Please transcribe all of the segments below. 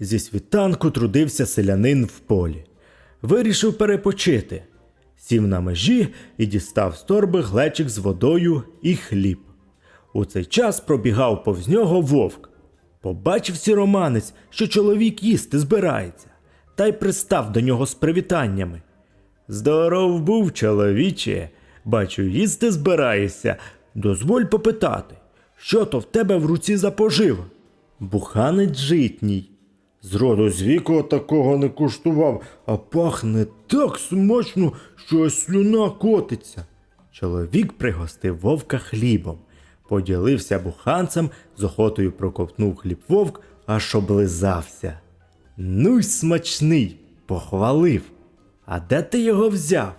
Зі світанку трудився селянин в полі. Вирішив перепочити. Сів на межі і дістав з торби глечик з водою і хліб. У цей час пробігав повз нього вовк. Побачив сіроманець, що чоловік їсти збирається, та й пристав до нього з привітаннями. Здоров був, чоловіче, бачу, їсти збираєшся. Дозволь попитати, що то в тебе в руці за пожива? Буханець житній. Зроду з віку такого не куштував, а пахне так смачно, що слюна котиться. Чоловік пригостив вовка хлібом, поділився буханцем, з охотою проковтнув хліб вовк, аж облизався. Ну й смачний, похвалив. А де ти його взяв?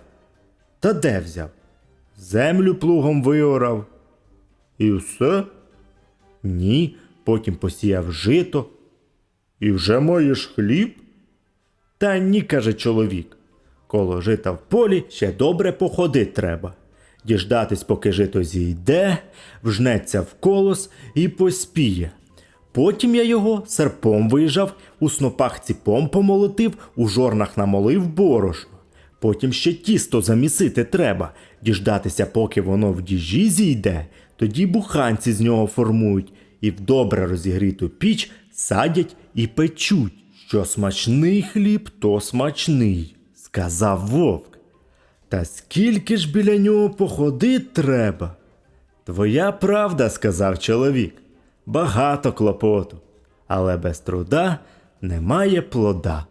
Та де взяв? Землю плугом виорав. І все? Ні, потім посіяв жито. І вже маєш хліб? Та ні, каже чоловік. Коло жита в полі ще добре походить треба. Діждатись, поки жито зійде, вжнеться в колос і поспіє. Потім я його серпом вижав, у снопах ціпом помолотив, у жорнах намолив борошно. Потім ще тісто замісити треба, діждатися, поки воно в діжі зійде, тоді буханці з нього формують і в добре розігріту піч садять і печуть. Що смачний хліб, то смачний, сказав вовк. Та скільки ж біля нього походить треба? Твоя правда, сказав чоловік. Багато клопоту, але без труда немає плода.